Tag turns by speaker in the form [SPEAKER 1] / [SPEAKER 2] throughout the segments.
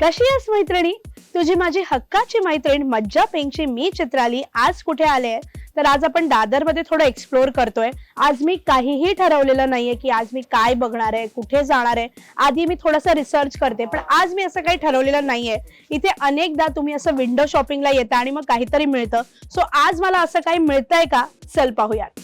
[SPEAKER 1] कशी आहेस मैत्रिणी? तुझी माझी हक्काची मैत्रीण मज्जा पेंगची मी चित्राली आज कुठे आले तर आज आपण दादरमध्ये थोडं एक्सप्लोअर करतोय. आज मी काहीही ठरवलेलं नाहीये की आज मी काय बघणार आहे कुठे जाणार आहे. आधी मी थोडंसं रिसर्च करते पण आज मी असं काही ठरवलेलं नाहीये. इथे अनेकदा तुम्ही असं विंडो शॉपिंगला येता आणि मग काहीतरी मिळतं. सो आज मला असं काही मिळतंय का? चल पाहूयात.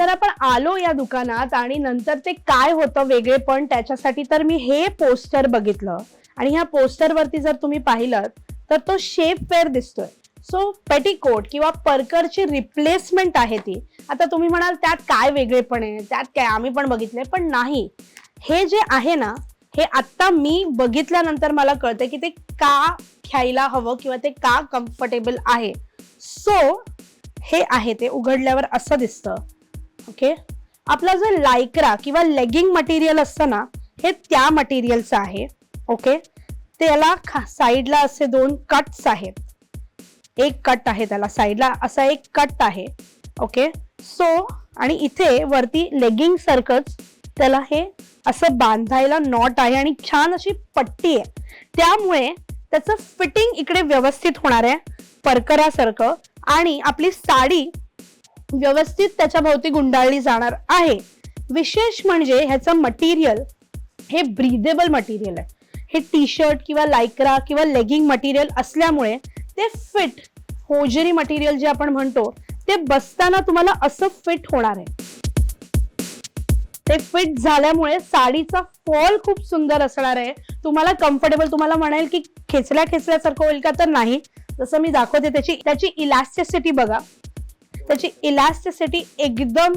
[SPEAKER 1] तर आपण आलो या दुकानात आणि नंतर ते काय होतं वेगळे पण त्याच्यासाठी तर मी हे पोस्टर बघितलं. आणि ह्या पोस्टर वरती जर तुम्ही पाहिलं तर तो शेप वेअर दिसतोय. सो पेटीकोट किंवा परकरची रिप्लेसमेंट आहे ती. आता तुम्ही म्हणाल त्यात काय वेगळेपण आहे? त्यात काय? आम्ही पण बघितले पण नाही. हे जे आहे ना हे आत्ता मी बघितल्यानंतर मला कळतं की ते का घ्यायला हवं किंवा ते का कम्फर्टेबल आहे. सो हे आहे ते उघडल्यावर असं दिसतं. ओके? आपला जो लायक्रा किंवा लेगिंग मटेरियल असतं ना हे त्या मटेरियलचं आहे. ओके? त्याला खा साईडला असे दोन कट्स आहेत. एक कट आहे त्याला साईडला असा एक कट आहे. ओके? सो आणि इथे वरती लेगिंग सारखंच त्याला हे असं बांधायला नॉट आहे आणि छान अशी पट्टी आहे. त्यामुळे त्याचं फिटिंग इकडे व्यवस्थित होणार आहे. परकरासारखं आणि आपली साडी व्यवस्थित त्याच्या भोवती गुंडाळली जाणार आहे. विशेष म्हणजे ह्याचं मटेरियल हे ब्रिदेबल मटेरियल आहे. हे टी शर्ट किंवा लायक्रा किंवा लेगिंग मटेरियल असल्यामुळे ते फिट होजरी मटेरियल जे आपण म्हणतो ते बसताना तुम्हाला असं फिट होणार आहे. ते फिट झाल्यामुळे साडीचा फॉल खूप सुंदर असणार आहे. तुम्हाला कम्फर्टेबल तुम्हाला म्हणेल की खेचल्या खेचल्यासारखं होईल का? तर नाही. जसं मी दाखवते त्याची त्याची इलास्टिसिटी बघा. त्याची इलास्टिसिटी एकदम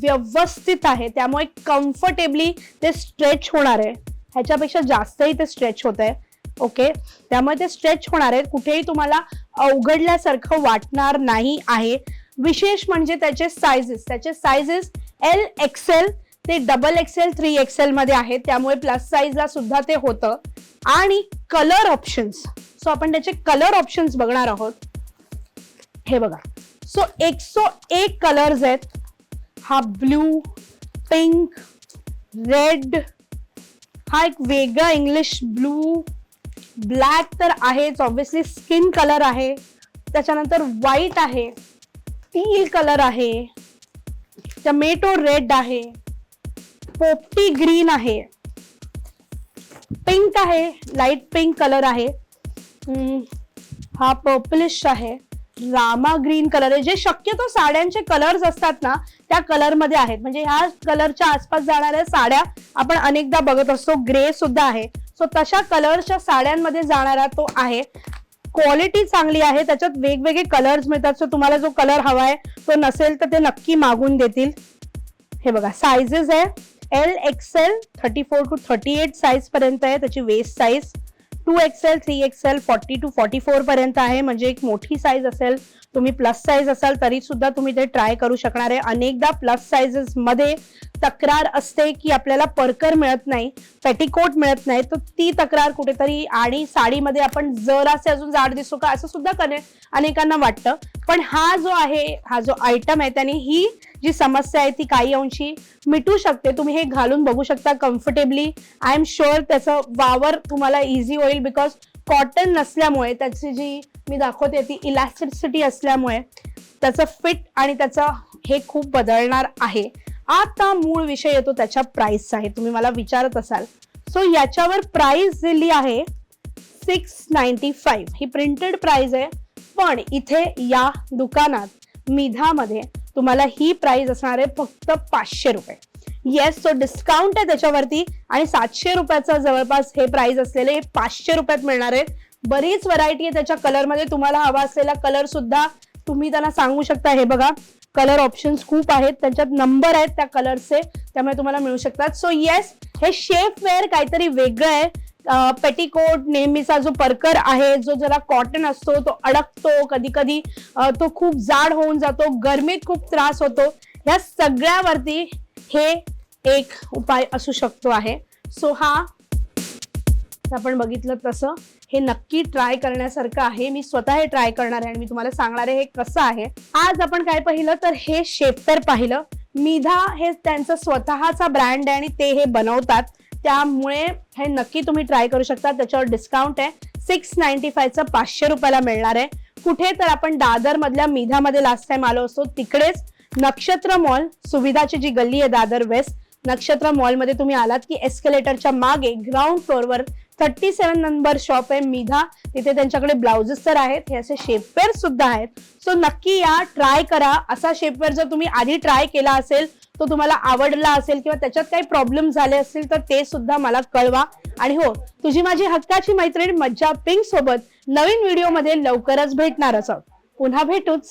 [SPEAKER 1] व्यवस्थित आहे. त्यामुळे कम्फर्टेबली ते स्ट्रेच होणार आहे. ह्याच्यापेक्षा जास्तही ते स्ट्रेच होत आहे. ओके त्यामुळे ते स्ट्रेच होणार आहे. कुठेही तुम्हाला अवघडल्यासारखं वाटणार नाही आहे. विशेष म्हणजे त्याचे सायझेस त्याचे सायझेस एल एक्सेल ते डबल एक्सेल थ्री एक्सेल मध्ये आहेत. त्यामुळे प्लस साईजला सुद्धा ते होतं. आणि कलर ऑप्शन्स सो आपण त्याचे कलर ऑप्शन्स बघणार आहोत. हे बघा. सो एकसो एक कलर्स आहेत. हा ब्ल्यू पिंक रेड हा एक वेगळा इंग्लिश ब्लू ब्लॅक तर आहेच ऑब्विसली स्किन कलर आहे. त्याच्यानंतर व्हाईट आहे. टील कलर आहे. टमेटो रेड आहे. पोपटी ग्रीन आहे. पिंक आहे लाइट पिंक कलर आहे. Hmm, हा पर्पलिश आहे. रामा ग्रीन कलर आहे. जे शक्यतो साड्यांचे कलर्स असतात ना त्या कलरमध्ये आहेत. म्हणजे ह्या कलरच्या आसपास जाणाऱ्या साड्या आपण अनेकदा बघत असतो. ग्रे सुद्धा आहे. सो तशा कलरच्या साड्यांमध्ये जाणारा तो आहे. क्वालिटी चांगली आहे. त्याच्यात वेगवेगळे कलर्स मिळतात. सो तुम्हाला जो कलर हवाय तो नसेल तर ते नक्की मागून देतील. हे बघा सायझेस आहे. L XL thirty four to thirty eight size पर्यंत आहे. त्याची waist size two XL three XL forty two forty four पर्यंत आहे. म्हणजे एक मोठी साईज असेल तुम्ही प्लस साईज असाल तरी सुद्धा तुम्ही ते ट्राय करू शकणार आहे. अनेकदा प्लस साईजेस मध्ये तक्रार असते की आपल्याला परकर मिळत नाही पेटीकोट मिळत नाही तर ती तक्रार कुठेतरी आणि साडीमध्ये आपण जरासे अजून जाड दिसतो का असं सुद्धा कने अनेकांना वाटतं. पण हा जो आहे हा जो आयटम आहे त्याने ही जी समस्या आहे ती काही अंशी मिटू शकते. तुम्ही हे घालून बघू शकता कम्फर्टेबली आय एम शुअर त्याचं वावर तुम्हाला इझी होईल बिकॉज कॉटन नसल्यामुळे त्याची जी मी दाखवते ती इलास्टिसिटी असल्यामुळे त्याचं फिट आणि त्याचं हे खूप बदलणार आहे. आता मूळ विषय येतो त्याच्या प्राइसचा आहे. तुम्ही मला विचारत असाल. सो याच्यावर प्राइस दिली आहे सिक्स नाईन्टी फाईव्ह ही प्रिंटेड प्राइस आहे. पण इथे या दुकानात मिधामध्ये तुम्हाला ही प्राइस असणार आहे फक्त पाचशे रुपये. येस सो डिस्काउंट आहे त्याच्यावरती आणि सातशे रुपयाचा जवळपास हे प्राइस असलेले हे पाचशे रुपयात मिळणार आहेत बरीच व्हरायटी आहे त्याच्या कलरमध्ये तुम्हाला हवा असलेला कलर सुद्धा तुम्ही त्यांना सांगू शकता. हे बघा. कलर ऑप्शन्स खूप आहेत. त्यांच्यात नंबर आहेत त्या कलरचे. त्यामुळे तुम्हाला मिळू शकतात. सो येस हे शेफ वेअर काहीतरी वेगळं आहे. पेटीकोट नेहमीचा जो परकर आहे जो जरा कॉटन असतो तो अडकतो. कधी कधी तो खूप जाड होऊन जातो. गरमीत खूप त्रास होतो. या सगळ्यावरती हे एक उपाय असू शकतो आहे. सो हा आपण बघितलं तसं हे नक्की ट्राय करण्यासारखं आहे. मी स्वतः हे ट्राय करणार आहे आणि मी तुम्हाला सांगणार आहे हे कसं आहे. आज आपण काय पाहिलं? तर हे शेफ्टर पाहिलं. मिधा हे त्यांचं स्वतःचा ब्रँड आहे आणि ते हे बनवतात. त्यामुळे हे नक्की तुम्ही ट्राय करू शकता. त्याच्यावर डिस्काउंट आहे. सिक्स नाईन्टी फायचं पाचशे रुपयाला मिळणार आहे. कुठे तर आपण दादर मधल्या मिधामध्ये लास्ट टाइम आलो असतो. तिकडेच नक्षत्र मॉल सुविधाची जी गल्ली आहे दादर वेस्ट नक्षत्र मॉलमध्ये तुम्ही आलात की एस्केलेटरच्या मागे ग्राउंड फ्लोअरवर थर्टी सेवन नंबर शॉप आहे मिधा. तिथे त्यांच्याकडे ब्लाउजेस तर आहेत हे असे शेपवेअर सुद्धा आहेत. सो नक्की या ट्राय करा. असा शेपवेअर जर तुम्ही आधी ट्राय केला असेल तो तुम्हाला आवडला असेल किंवा त्याच्यात काही प्रॉब्लेम झाले असतील तर ते सुद्धा मला कळवा. आणि हो तुझी माझी हक्काची मैत्रीण मज्जा पिंक सोबत नवीन व्हिडिओमध्ये लवकरच भेटणारच आहोत पुन्हा भेटूच.